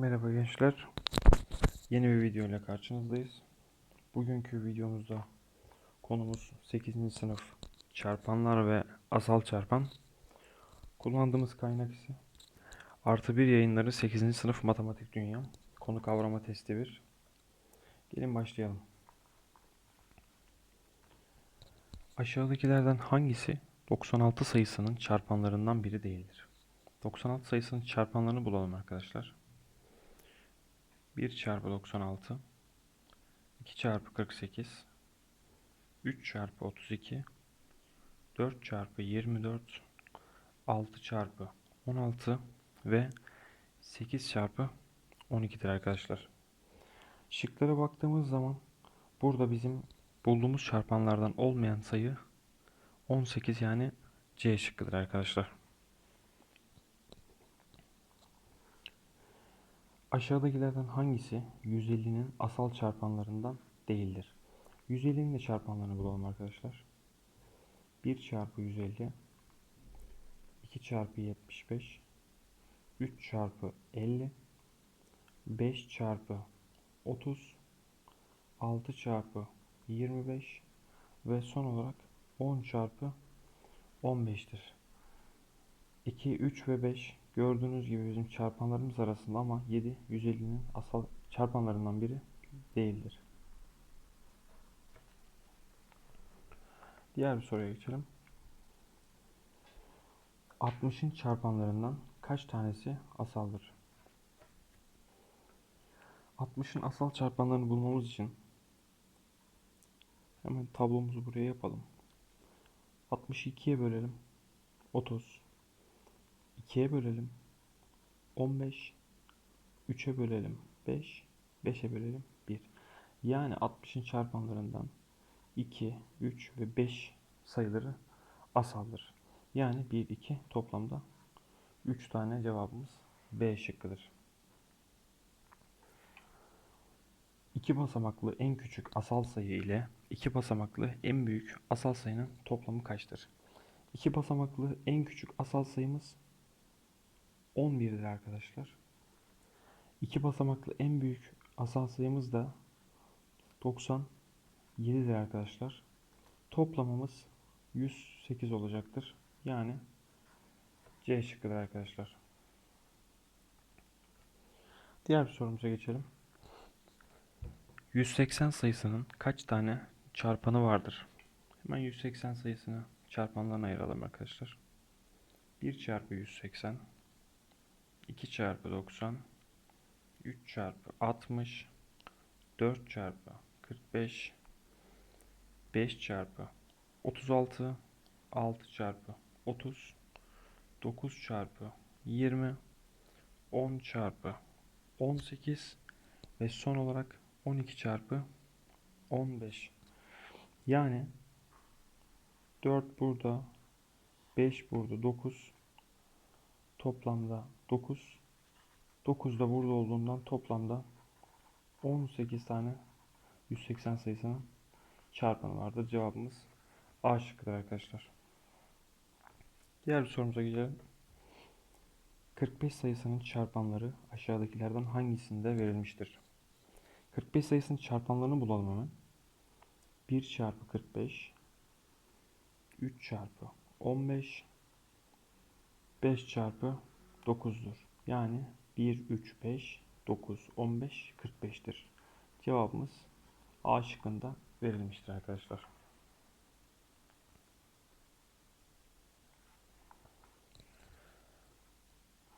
Merhaba gençler. Yeni bir video ile karşınızdayız. Bugünkü videomuzda konumuz 8. sınıf çarpanlar ve asal çarpan. Kullandığımız kaynak ise artı bir yayınları 8. sınıf matematik dünya. Konu kavrama testi 1. Gelin başlayalım. Aşağıdakilerden hangisi 96 sayısının çarpanlarından biri değildir? 96 sayısının çarpanlarını bulalım arkadaşlar. 1 çarpı 96 2 çarpı 48 3 çarpı 32 4 çarpı 24 6 çarpı 16 ve 8 çarpı 12'dir arkadaşlar. Şıklara baktığımız zaman burada bizim bulduğumuz çarpanlardan olmayan sayı 18 yani C şıkkıdır arkadaşlar. Aşağıdakilerden hangisi 150'nin asal çarpanlarından değildir? 150'nin de çarpanlarını bulalım arkadaşlar. 1 çarpı 150 2 çarpı 75 3 çarpı 50 5 çarpı 30 6 çarpı 25 ve son olarak 10 çarpı 15'tir. 2, 3 ve 5 gördüğünüz gibi bizim çarpanlarımız arasında ama 7 150'nin asal çarpanlarından biri değildir. Diğer bir soruya geçelim. 60'ın çarpanlarından kaç tanesi asaldır? 60'ın asal çarpanlarını bulmamız için hemen tablomuzu buraya yapalım. 60'ı 2'ye bölelim. 30 2'ye bölelim. 15 3'e bölelim. 5 5'e bölelim. 1. Yani 60'ın çarpanlarından 2, 3 ve 5 sayıları asaldır. Yani 1, 2 toplamda 3 tane cevabımız B şıkkıdır. İki basamaklı en küçük asal sayı ile iki basamaklı en büyük asal sayının toplamı kaçtır? İki basamaklı en küçük asal sayımız 11'dir arkadaşlar. İki basamaklı en büyük asal sayımız da 97'dir arkadaşlar. Toplamımız 108 olacaktır. Yani C şıkkıdır arkadaşlar. Diğer bir sorumuza geçelim. 180 sayısının kaç tane çarpanı vardır? Hemen 180 sayısını çarpanlarına ayıralım arkadaşlar. 1 çarpı 180 2 çarpı 90 3 çarpı 60 4 çarpı 45 5 çarpı 36 6 çarpı 30 9 çarpı 20 10 çarpı 18 ve son olarak 12 çarpı 15 yani 4 burada 5 burada 9 toplamda 9 9 da burada olduğundan toplamda 18 tane 180 sayısının çarpanı vardır. Cevabımız A şıkkıdır arkadaşlar. Diğer bir sorumuza geçelim. 45 sayısının çarpanları aşağıdakilerden hangisinde verilmiştir? 45 sayısının çarpanlarını bulalım hemen. 1 çarpı 45 3 çarpı 15 5 çarpı 9'dur. Yani 1, 3, 5, 9, 15, 45'tir. Cevabımız A şıkkında verilmiştir arkadaşlar.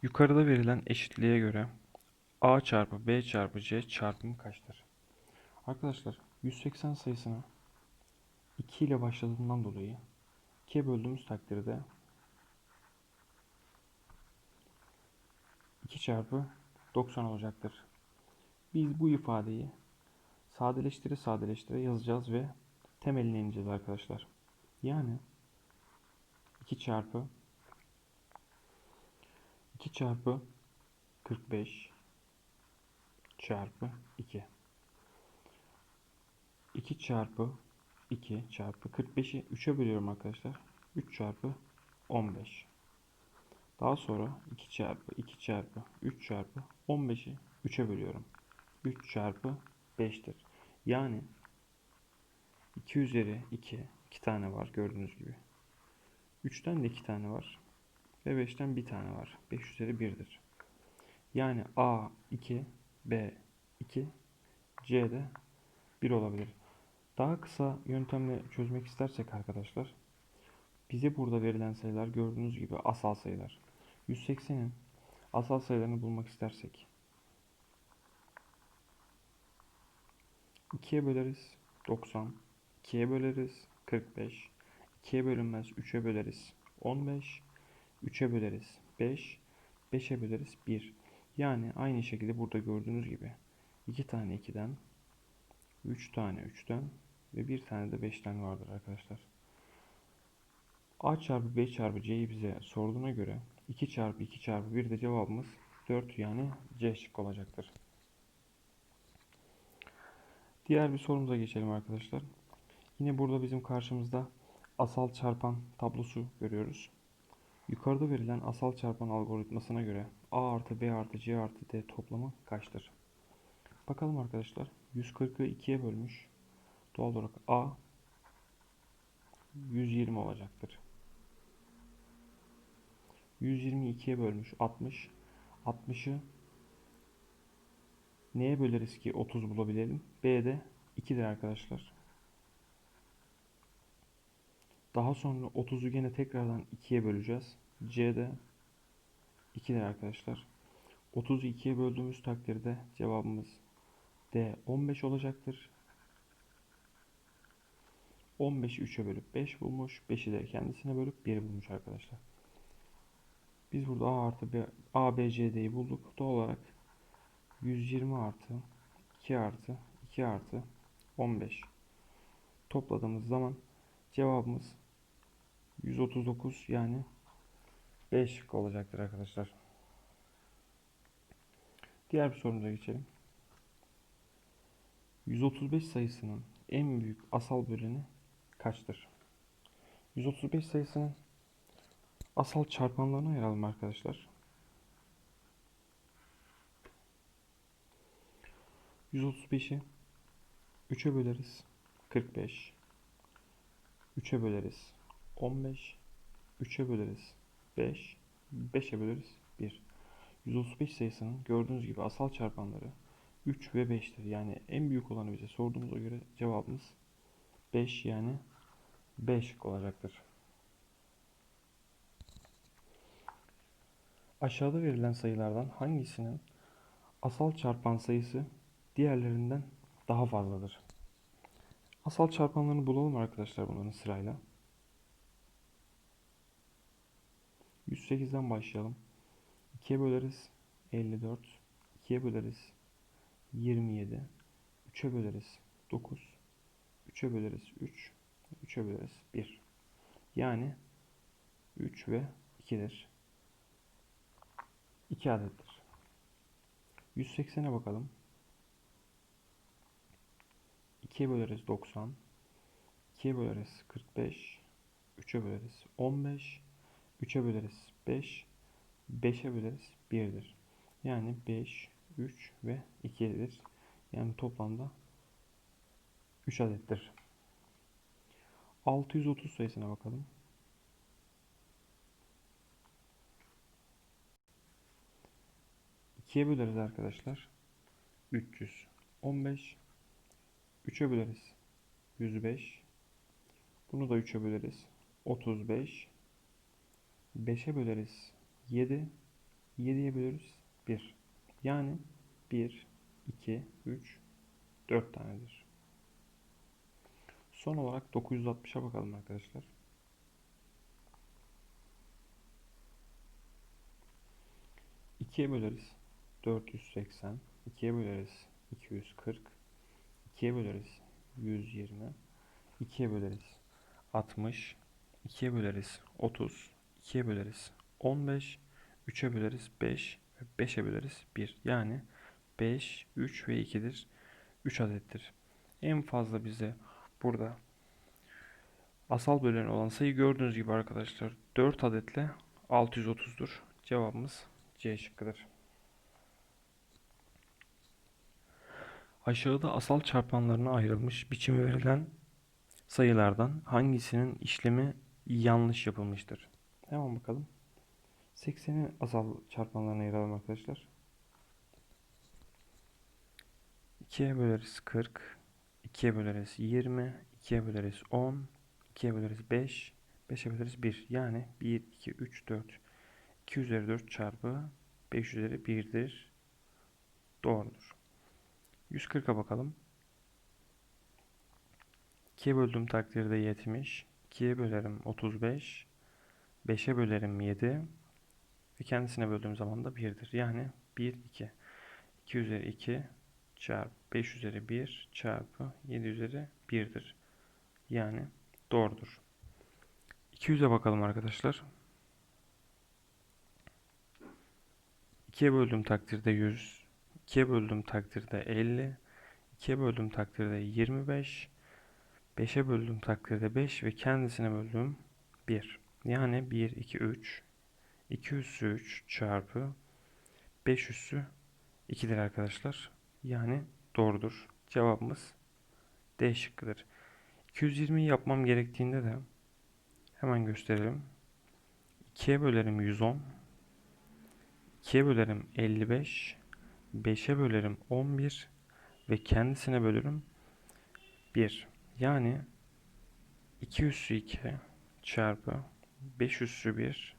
Yukarıda verilen eşitliğe göre A çarpı B çarpı C çarpımı kaçtır? Arkadaşlar 180 sayısını 2 ile başladığından dolayı 2'ye böldüğümüz takdirde 2 çarpı 90 olacaktır. Biz bu ifadeyi sadeleştire sadeleştire yazacağız ve temeline ineceğiz arkadaşlar. Yani 2 çarpı 2 çarpı 45 çarpı 2 2 çarpı 2 çarpı 45'i 3'e bölüyorum arkadaşlar. 3 çarpı 15 daha sonra 2 çarpı 2 çarpı 3 çarpı 15'i 3'e bölüyorum. 3 çarpı 5'tir. Yani 2 üzeri 2. 2 tane var gördüğünüz gibi. 3'ten de 2 tane var. Ve 5'ten 1 tane var. 5 üzeri 1'dir. Yani A 2, B 2, C de 1 olabilir. Daha kısa yöntemle çözmek istersek arkadaşlar bize burada verilen sayılar gördüğünüz gibi asal sayılar. 180'in asal sayılarını bulmak istersek. 2'ye böleriz 90, 2'ye böleriz 45, 2'ye bölünmez 3'e böleriz 15, 3'e böleriz 5, 5'e böleriz 1. Yani aynı şekilde burada gördüğünüz gibi 2 tane 2'den, 3 tane 3'ten ve 1 tane de 5'ten vardır arkadaşlar. A çarpı B çarpı C'yi bize sorduğuna göre 2 çarpı 2 çarpı 1 de cevabımız 4 yani C şık olacaktır. Diğer bir sorumuza geçelim arkadaşlar. Yine burada bizim karşımızda asal çarpan tablosu görüyoruz. Yukarıda verilen asal çarpan algoritmasına göre A artı B artı C artı D toplamı kaçtır? Bakalım arkadaşlar. 140'ı 2'ye bölmüş. Doğal olarak A 120 olacaktır. 120'yi 2'ye bölmüş 60. 60'ı neye böleriz ki 30 bulabilelim? B'de 2'dir arkadaşlar. Daha sonra 30'u gene tekrardan 2'ye böleceğiz. C'de 2'dir arkadaşlar. 30'u 2'ye böldüğümüz takdirde cevabımız D 15 olacaktır. 15'i 3'e bölüp 5 bulmuş. 5'i de kendisine bölüp 1 bulmuş arkadaşlar. Biz burada A artı B, A, B, C, D'yi bulduk. Doğal olarak 120 artı 2 artı 2 artı 15 topladığımız zaman cevabımız 139 yani 5 şık olacaktır arkadaşlar. Diğer bir sorumuza geçelim. 135 sayısının en büyük asal böleni kaçtır? 135 sayısının asal çarpanlarına ayıralım arkadaşlar. 135'i 3'e böleriz. 45. 3'e böleriz. 15. 3'e böleriz. 5. 5'e böleriz. 1. 135 sayısının gördüğünüz gibi asal çarpanları 3 ve 5'tir. Yani en büyük olanı bize sorduğumuza göre cevabımız 5 yani 5 olacaktır. Aşağıda verilen sayılardan hangisinin asal çarpan sayısı diğerlerinden daha fazladır? Asal çarpanlarını bulalım arkadaşlar bunların sırayla. 108'den başlayalım. 2'ye böleriz 54. 2'ye böleriz 27. 3'e böleriz 9. 3'e böleriz 3. 3'e böleriz 1. Yani 3 ve 2'dir. 2 adettir. 180'e bakalım. 2'ye böleriz 90. 2'ye böleriz 45. 3'e böleriz 15. 3'e böleriz 5. 5'e böleriz 1'dir. Yani 5, 3 ve 2'dir. Yani toplamda 3 adettir. 630 sayısına bakalım. 2'ye böleriz arkadaşlar. 315. 3'e böleriz. 105. Bunu da 3'e böleriz. 35. 5'e böleriz. 7. 7'ye böleriz. 1. Yani 1, 2, 3, 4 tanedir. Son olarak 960'a bakalım arkadaşlar. İkiye böleriz. 480. 2'ye böleriz. 240. 2'ye böleriz. 120. 2'ye böleriz. 60. 2'ye böleriz. 30. 2'ye böleriz. 15. 3'e böleriz. 5. Ve 5'e böleriz. 1. Yani 5, 3 ve 2'dir. 3 adettir. En fazla bize burada asal bölen olan sayı gördüğünüz gibi arkadaşlar 4 adetle 630'dur. Cevabımız C şıkkıdır. Aşağıda asal çarpanlarına ayrılmış biçimi verilen sayılardan hangisinin işlemi yanlış yapılmıştır? Hemen bakalım. 80'i asal çarpanlarına ayıralım arkadaşlar. 2'ye böleriz 40, 2'ye böleriz 20, 2'ye böleriz 10, 2'ye böleriz 5, 5'e böleriz 1. Yani 1, 2, 3, 4. 2 üzeri 4 çarpı 5 üzeri 1'dir. Doğrudur. 140'a bakalım. 2'ye böldüğüm takdirde 70. 2'ye bölerim 35. 5'e bölerim 7. Ve kendisine böldüğüm zaman da 1'dir. Yani 1, 2. 2 üzeri 2 çarpı 5 üzeri 1 çarpı 7 üzeri 1'dir. Yani doğrudur. 200'e bakalım arkadaşlar. 2'ye böldüğüm takdirde 100. 2'ye böldüğüm takdirde 50. 2'ye böldüğüm takdirde 25. 5'e böldüğüm takdirde 5 ve kendisine böldüğüm 1. Yani 1, 2, 3. 2 üssü 3 çarpı 5 üssü 2'dir arkadaşlar. Yani doğrudur. Cevabımız D şıkkıdır. 220'yi yapmam gerektiğinde de hemen gösterelim. 2'ye bölerim 110. 2'ye bölerim 55. 5'e bölerim 11 ve kendisine bölürüm 1. Yani 2 üssü 2 çarpı 5 üssü 1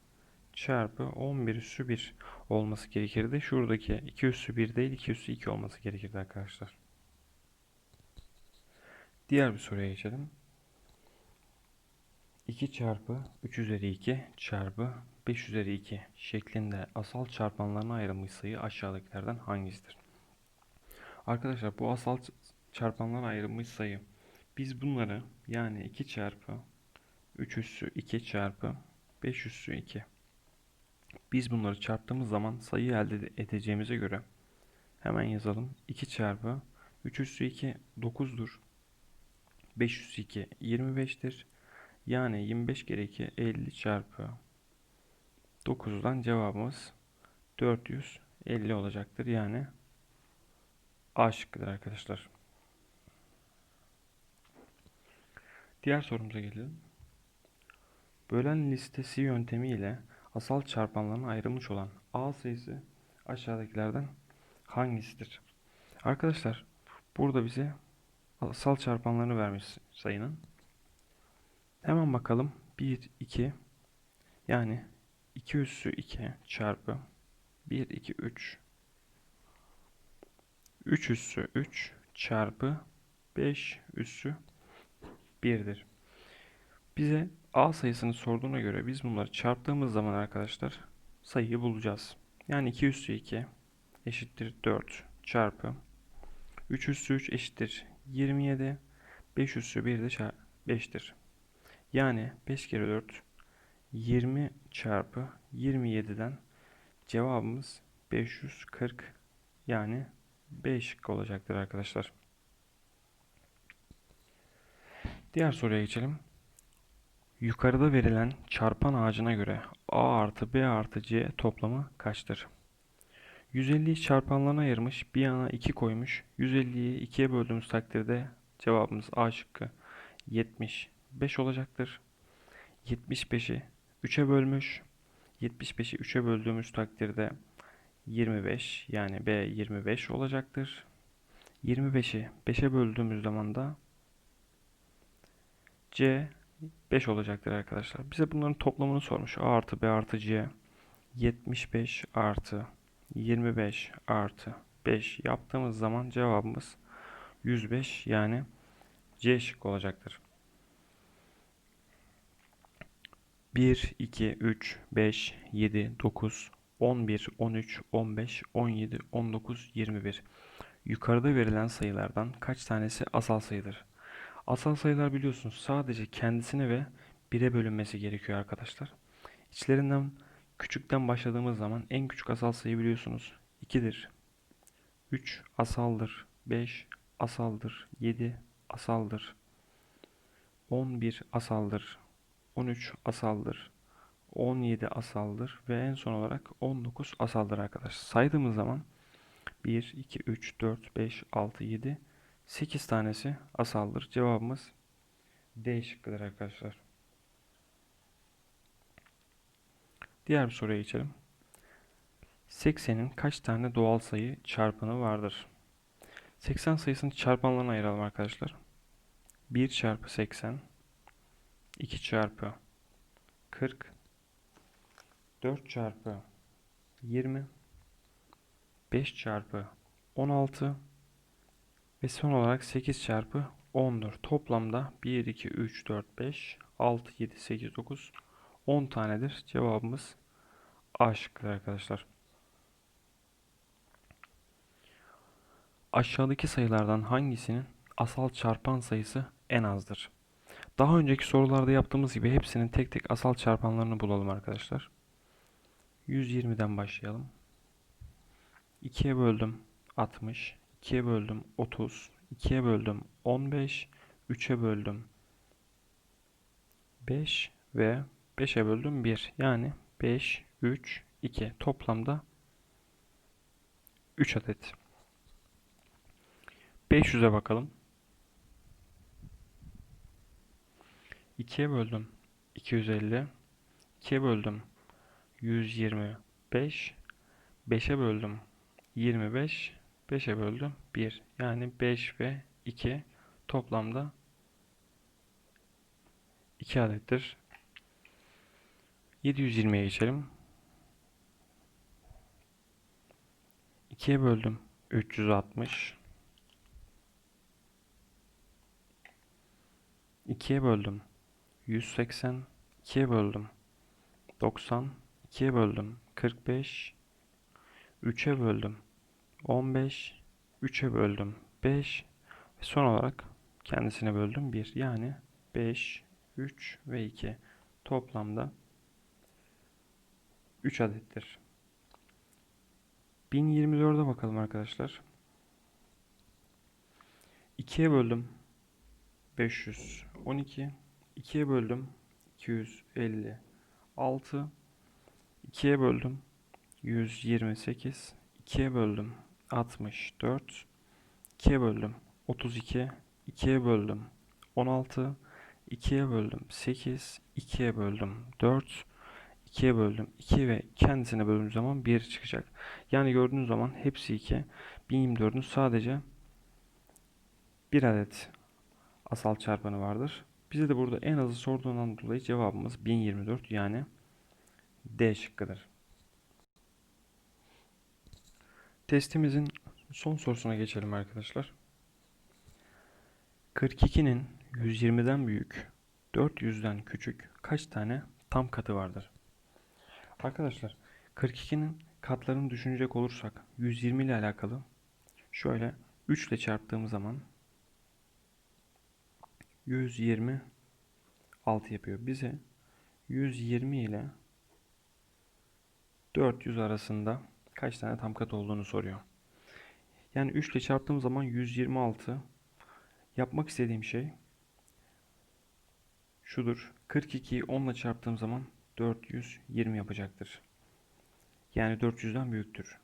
çarpı 11 üssü 1 olması gerekirdi. Şuradaki 2 üssü 1 değil 2 üssü 2 olması gerekirdi arkadaşlar. Diğer bir soruya geçelim. 2 çarpı 3 üzeri 2 çarpı 5 üzeri 2 şeklinde asal çarpanlarına ayrılmış sayı aşağıdakilerden hangisidir? Arkadaşlar bu asal çarpanlara ayrılmış sayı biz bunları yani 2 çarpı 3 üssü 2 çarpı 5 üssü 2 biz bunları çarptığımız zaman sayı elde edeceğimize göre hemen yazalım. 2 çarpı 3 üssü 2 9'dur. 5 üssü 2 25'tir. Yani 25 kere 2 50 çarpı 9'dan cevabımız 450 olacaktır. Yani A şıkkıdır arkadaşlar. Diğer sorumuza gelelim. Bölen listesi yöntemiyle asal çarpanlarına ayrılmış olan A sayısı aşağıdakilerden hangisidir? Arkadaşlar burada bize asal çarpanlarını vermiş sayının. Hemen bakalım. 1, 2 yani 2 üssü 2 çarpı 1, 2, 3 3 üssü 3 çarpı 5 üssü 1'dir. Bize A sayısını sorduğuna göre biz bunları çarptığımız zaman arkadaşlar sayıyı bulacağız. Yani 2 üssü 2 eşittir 4 çarpı 3 üssü 3 eşittir 27 5 üssü 1 de 5'tir. Yani 5 kere 4 20 çarpı 27'den cevabımız 540 yani 5 olacaktır arkadaşlar. Diğer soruya geçelim. Yukarıda verilen çarpan ağacına göre A artı B artı C toplamı kaçtır? 150'yi çarpanlarına ayırmış, bir yana 2 koymuş. 150'yi 2'ye böldüğümüz takdirde cevabımız A şıkkı 75 olacaktır. 75'i 3'e bölmüş. 75'i 3'e böldüğümüz takdirde 25 yani B 25 olacaktır. 25'i 5'e böldüğümüz zaman da C 5 olacaktır arkadaşlar. Bize bunların toplamını sormuş. A artı B artı C 75 artı 25 artı 5 yaptığımız zaman cevabımız 105 yani C şık olacaktır. 1, 2, 3, 5, 7, 9, 11, 13, 15, 17, 19, 21. Yukarıda verilen sayılardan kaç tanesi asal sayıdır? Asal sayılar biliyorsunuz sadece kendisine ve 1'e bölünmesi gerekiyor arkadaşlar. İçlerinden küçükten başladığımız zaman en küçük asal sayı biliyorsunuz 2'dir. 3 asaldır. 5 asaldır. 7 asaldır. 11 asaldır. 13 asaldır. 17 asaldır ve en son olarak 19 asaldır arkadaşlar. Saydığımız zaman 1, 2, 3, 4, 5, 6, 7, 8 tanesi asaldır. Cevabımız D şıkkıdır arkadaşlar. Diğer bir soruya geçelim. 80'in kaç tane doğal sayı çarpanı vardır? 80 sayısını çarpanlarına ayıralım arkadaşlar. 1 çarpı 80 2 çarpı 40 4 çarpı 20 5 çarpı 16 ve son olarak 8 çarpı 10'dur. Toplamda 1, 2, 3, 4, 5, 6, 7, 8, 9, 10 tanedir. Cevabımız A şıkkıdır arkadaşlar. Aşağıdaki sayılardan hangisinin asal çarpan sayısı en azdır? Daha önceki sorularda yaptığımız gibi hepsinin tek tek asal çarpanlarını bulalım arkadaşlar. 120'den başlayalım. 2'ye böldüm 60, 2'ye böldüm 30, 2'ye böldüm 15, 3'e böldüm 5 ve 5'e böldüm 1. Yani 5, 3, 2. Toplamda 3 adet. 500'e bakalım. 2'ye böldüm 250. 2'ye böldüm 125. 5'e böldüm 25. 5'e böldüm 1. Yani 5 ve 2 toplamda 2 adettir. 720'ye geçelim. 2'ye böldüm 360. 2'ye böldüm 180. 2'ye böldüm 90. 2'ye böldüm 45. 3'e böldüm 15. 3'e böldüm 5. Ve son olarak kendisine böldüm 1. Yani 5, 3 ve 2 toplamda 3 adettir. 1024'e bakalım arkadaşlar. 2'ye böldüm 512. 2'ye böldüm 256. 2'ye böldüm 128. 2'ye böldüm 64. 2'ye böldüm 32. 2'ye böldüm 16. 2'ye böldüm 8. 2'ye böldüm 4. 2'ye böldüm 2 ve kendisine böldüğüm zaman 1 çıkacak. Yani gördüğünüz zaman hepsi 2. 1024'ün sadece bir adet asal çarpanı vardır. Bize de burada en azı sorduğundan dolayı cevabımız 1024 yani D şıkkıdır. Testimizin son sorusuna geçelim arkadaşlar. 42'nin 120'den büyük, 400'den küçük kaç tane tam katı vardır? Arkadaşlar 42'nin katlarını düşünecek olursak 120 ile alakalı şöyle 3 ile çarptığım zaman 120 6 yapıyor. Bize 120 ile 400 arasında kaç tane tam kat olduğunu soruyor. Yani 3 ile çarptığım zaman 126 yapmak istediğim şey şudur. 42'yi 10 ile çarptığım zaman 420 yapacaktır. Yani 400'den büyüktür.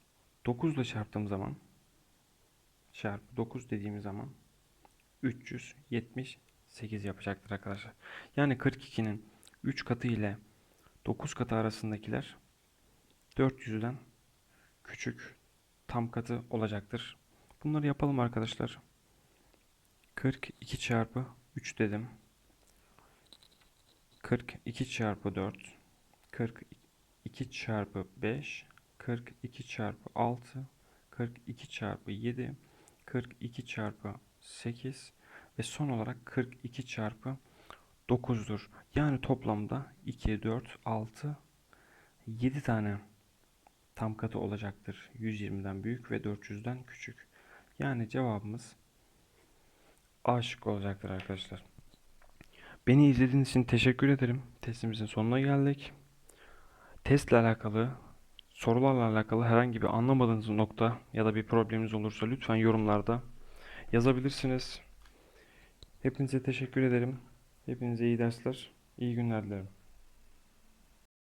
9 ile çarptığım zaman çarpı 9 dediğimiz zaman 378 yapacaktır arkadaşlar. Yani 42'nin 3 katı ile 9 katı arasındakiler 400'den küçük tam katı olacaktır. Bunları yapalım arkadaşlar. 42 çarpı 3 dedim. 42 çarpı 4 42 çarpı 5 42 çarpı 6 42 çarpı 7 42 çarpı 8 ve son olarak 42 çarpı 9'dur. Yani toplamda 2, 4, 6, 7 tane tam katı olacaktır. 120'den büyük ve 400'den küçük. Yani cevabımız A şıkkı olacaktır arkadaşlar. Beni izlediğiniz için teşekkür ederim. Testimizin sonuna geldik. Testle alakalı, sorularla alakalı herhangi bir anlamadığınız nokta ya da bir probleminiz olursa lütfen yorumlarda yazabilirsiniz. Hepinize teşekkür ederim. Hepinize iyi dersler, iyi günler dilerim.